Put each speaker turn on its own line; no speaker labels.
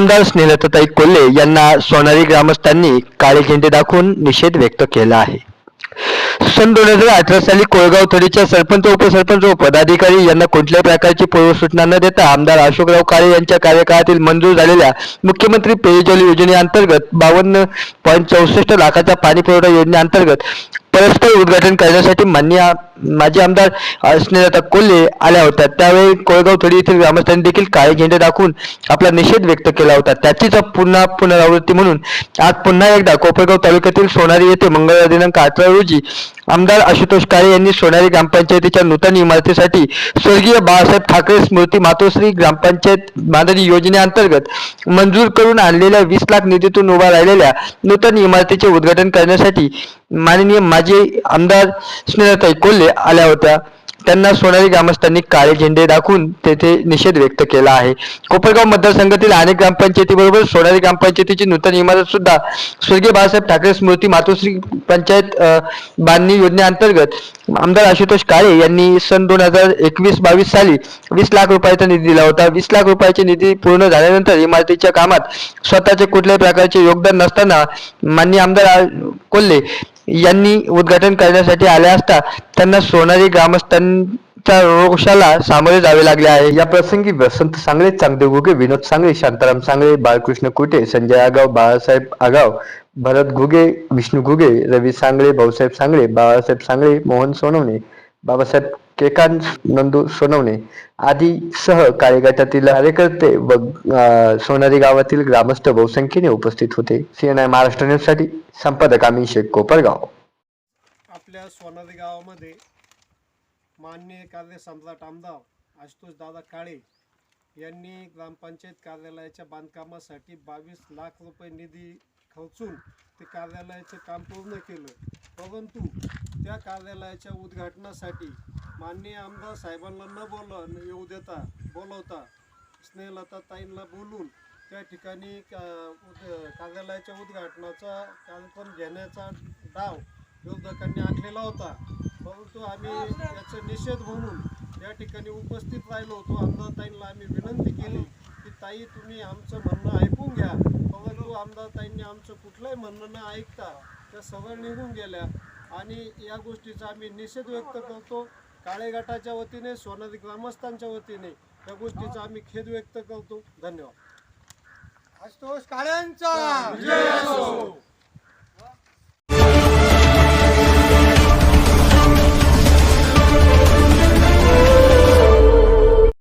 आमदार स्नेहलताई कोल्हे यांना सोनारी ग्रामस्थांनी काळे झेंडे दाखवून निषेध व्यक्त केला आहे. सन दोन हजार अठरा साली कोळगाव थडीच्या सरपंच उपसरपंच व पदाधिकारी यांना कुठल्याही प्रकारची पूर्वसूचना न देता आमदार अशोकराव काळे यांच्या कार्यकाळातील मंजूर झालेल्या मुख्यमंत्री पेयजल योजनेअंतर्गत बावन्न पॉईंट चौसष्ट लाखाच्या पाणी पुरवठा योजनेअंतर्गत परस्पर उद्घाटन करण्यासाठी मान्य माजी आमदार स्नेहलता कोल्हे आल्या होत्या. त्यावेळी कोळगाव थोडी येथील ग्रामस्थांनी देखील काळे झेंडे दाखवून आपला निषेध व्यक्त केला होता. त्याचीच पुन्हा पुनरावृत्ती म्हणून आज पुन्हा एकदा कोपरगाव तालुक्यातील सोनारी येथे मंगळवार दिनांक अठरा रोजी आमदार आशुतोष काळे यांनी सोनारी ग्रामपंचायतीच्या नूतन इमारतीसाठी स्वर्गीय बाळासाहेब ठाकरे स्मृती मातोश्री ग्रामपंचायत बांधणी योजनेअंतर्गत मंजूर करून आणलेल्या वीस लाख निधीतून उभा राहिलेल्या नूतन इमारतीचे उद्घाटन करण्यासाठी माननीय माजी आमदार स्नेहताई कोल्हे आल्या होत्या. त्यांना सोनारी ग्रामस्थांनी काळे झेंडे दाखवून तेथे निषेध व्यक्त केला आहे. कोपरगाव मतदारसंघातील अनेक ग्रामपंचायतीबरोबर सोनारी ग्रामपंचायतीची नूतन इमारत सुद्धा स्वर्गीय बाळासाहेब ठाकरे स्मृती मातोश्री पंचायत बांधणी योजनेअंतर्गत आमदार आशुतोष काळे यांनी सन दोन हजार एकवीस बावीस साली वीस लाख रुपयाचा निधी दिला होता. वीस लाख रुपयाचे निधी पूर्ण झाल्यानंतर इमारतीच्या कामात स्वतःचे कुठल्याही प्रकारचे योगदान नसताना मान्य आमदार कोल्हे यांनी उद्घाटन करण्यासाठी आल्या असता त्यांना सोनारी ग्रामस्थांच्या रोषाला सामोरे जावे लागले आहे. या प्रसंगी वसंत सांगळे चांगदेव घुगे विनोद सांगळे शांताराम सांगळे बाळकृष्ण कुटे संजय आगाव बाळासाहेब आगाव भरत घुगे विष्णू घुगे रवी सांगळे भाऊसाहेब सांगळे बाळासाहेब सांगळे मोहन सोनवणे बाबासाहेब केकांत नंदू सोनवणे आदी सह कार्यगटातील कार्यकर्ते व सोनारी गावातील ग्रामस्थ बहुसंख्येने उपस्थित होते. सीएनआय महाराष्ट्र न्यूजसाठी संपादक आम्ही शेख कोपरगाव.
आपल्या सोनारी गावामध्ये माननीय कार्य सम्राट आमदार आशुतोष दादा काळे यांनी ग्रामपंचायत कार्यालयाच्या बांधकामासाठी बावीस लाख रुपये निधी खर्चून ते कार्यालयाचं काम पूर्ण केलं. परंतु त्या कार्यालयाच्या उद्घाटनासाठी माननीय आमदार साहेबांना न बोल येऊ देता बोलवता स्नेहलता ताईंना बोलून त्या ठिकाणी का- उद- कार्यालयाच्या उद्घाटनाचा कार्यक्रम घेण्याचा डाव विरोधकांनी आखलेला होता. परंतु आम्ही याचा निषेध म्हणून या ठिकाणी उपस्थित राहिलो होतो. आमदार ताईंना आम्ही विनंती केली की ताई तुम्ही आमचं म्हणणं ऐकून घ्या. परंतु आमदार ताईंनी आमचं कुठलंही म्हणणं न ऐकता त्या सरळ निघून गेल्या. आणि या गोष्टीचा आम्ही निषेध व्यक्त करतो. काळे गटाच्या वतीने सोनारी ग्रामस्थांच्या वतीने या गोष्टीचा आम्ही खेद व्यक्त करतो. धन्यवाद.
आशुतोष काळ्यांचा